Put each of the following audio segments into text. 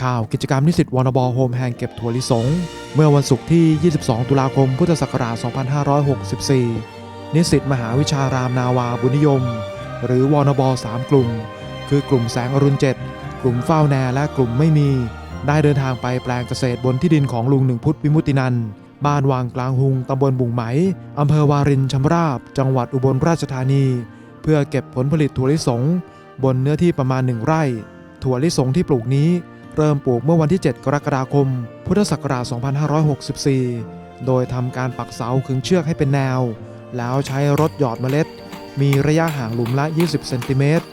ข่าวกิจกรรมนิสิตวอนบอโฮมแฮงเก็บถั่วลิสง เมื่อวันศุกร์ที่ 22 ตุลาคม พุทธศักราช 2564 นิสิตมหาวิชารามนาวาบุญยม หรือวอนบอ3กลุ่ม คือกลุ่มแสงอรุณเจ็ดกลุ่มเฝ้าแนและกลุ่มไม่มี ได้เดินทางไปแปลงเกษตรบนที่ดินของลุงหนึ่งพุทธวิมุตินันบ้านวางกลางหุงตำบลบุงไหมอำเภอวารินชำราบ จังหวัดอุบลราชธานี เพื่อเก็บผลผลิตถั่วลิสง บนเนื้อที่ประมาณหนึ่งไร่ ถั่วลิสงที่ปลูกนี้ เริ่มปลูกเมื่อวันที่ 7 กรกฎาคม พุทธศักราช 2564 โดยทำการปักเสาขึงเชือกให้เป็นแนว แล้วใช้รถหยอดเมล็ด มีระยะห่างหลุมละ 20 เซนติเมตร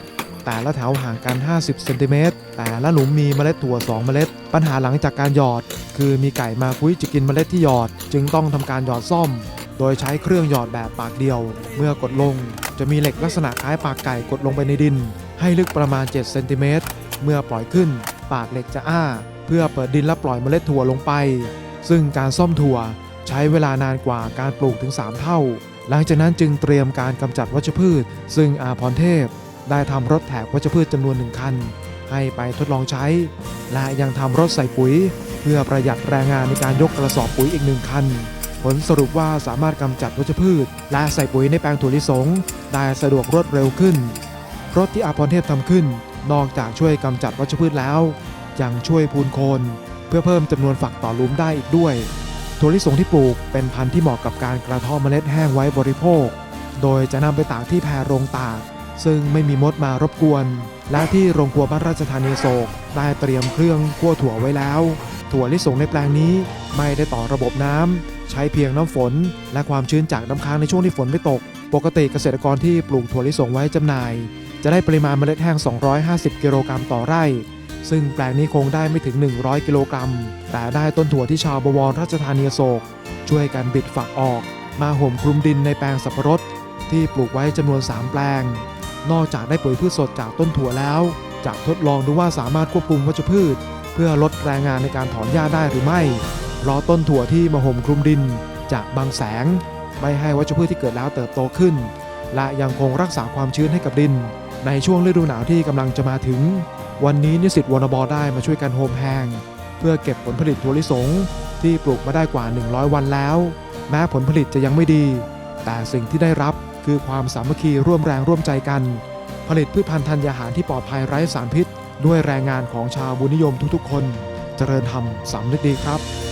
แต่ละแถวห่างกัน 50 เซนติเมตร แต่ละหลุมมีเมล็ดถั่ว 2 เมล็ด ปัญหาหลังจากการหยอด คือมีไก่มาคุยจะกินเมล็ดที่หยอด จึงต้องทำการหยอดซ่อม โดยใช้เครื่องหยอดแบบปากเดียว เมื่อกดลง จะมีเหล็กลักษณะคล้ายปากไก่กดลงไปในดิน ให้ลึกประมาณ 7 เซนติเมตร เมื่อปล่อยขึ้น ปากเหล็กจะอ้า เพื่อเปิดดินและปล่อยเมล็ดถั่วลงไป ซึ่งการซ่อมถั่วใช้เวลานานกว่าการปลูกถึง 3 เท่า หลังจากนั้นจึงเตรียมการกำจัดวัชพืช ซึ่งอาพรเทพ ได้ทำรถแถกวัชพืชจำนวนหนึ่งคัน ให้ไปทดลองใช้ และยังทำรถใส่ปุ๋ย เพื่อประหยัดแรงงานในการยกกระสอบปุ๋ยอีกหนึ่งคันผลสรุปว่าสามารถกำจัดวัชพืช และใส่ปุ๋ยในแปลงถั่วลิสง ได้สะดวกรวดเร็วขึ้น รถที่อาพรเทพทำขึ้น นอกจากช่วยกำจัดวัชพืชแล้ว ยังช่วยพูนโคน เพื่อเพิ่มจำนวนฝักต่อลุมได้อีกด้วยถั่วลิสงที่ปลูกเป็นพันธุ์ที่เหมาะกับการกระเทาะเมล็ดแห้งไว้บริโภค โดยจะนำไปตากที่แพรโรงตาก ซึ่งไม่มีมดมารบกวน และที่โรงครัวบ้านราชธานีโศกได้เตรียมเครื่องคั่วถั่วไว้แล้ว ถั่วลิสงในแปลงนี้ไม่ได้ต่อระบบน้ำใช้เพียงน้ำฝน และความชื้นจากน้ำค้างในช่วงที่ฝนไม่ตก ปกติเกษตรกรที่ปลูกถั่วลิสงไว้จำหน่าย จะได้ปริมาณเมล็ดแห้ง 250 กิโลกรัมต่อไร่ ซึ่งแปลงนี้คงได้ไม่ถึง 100 กิโลกรัม แต่ได้ต้นถั่วที่ชาวบวรราชธานีโศก ช่วยกันบิดฝักออก มาห่มคลุมดินในแปลงสับปะรด ที่ปลูกไว้จำนวน 3 แปลง นอกจากได้ปุ๋ยพืชสดจากต้นถั่วแล้วจะทดลองดูว่าสามารถควบคุมวัชพืช เพื่อลดแรงงานในการถอนหญ้าได้หรือไม่เพราะต้นถั่วที่มาห่มคลุมดินจะบังแสง ไม่ให้วัชพืชที่เกิดแล้วเติบโตขึ้น และยังคงรักษาความชื้นให้กับดิน ในช่วงฤดูหนาวที่กำลังจะมาถึง วันนี้นิสิตวนบได้มาช่วยกันโฮมแฮงเพื่อเก็บผลผลิตถั่วลิสงที่ปลูกมาได้กว่า 100 วันแล้ว แม้ผลผลิตจะยังไม่ดี แต่สิ่งที่ได้รับคือความสามัคคีร่วมแรงร่วมใจกัน ผลิตพืชพันธุ์ธัญญาหารที่ปลอดภัยไร้สารพิษ ด้วยแรงงานของชาวบุญนิยมทุกๆ คน เจริญธรรมสำนึกดีครับ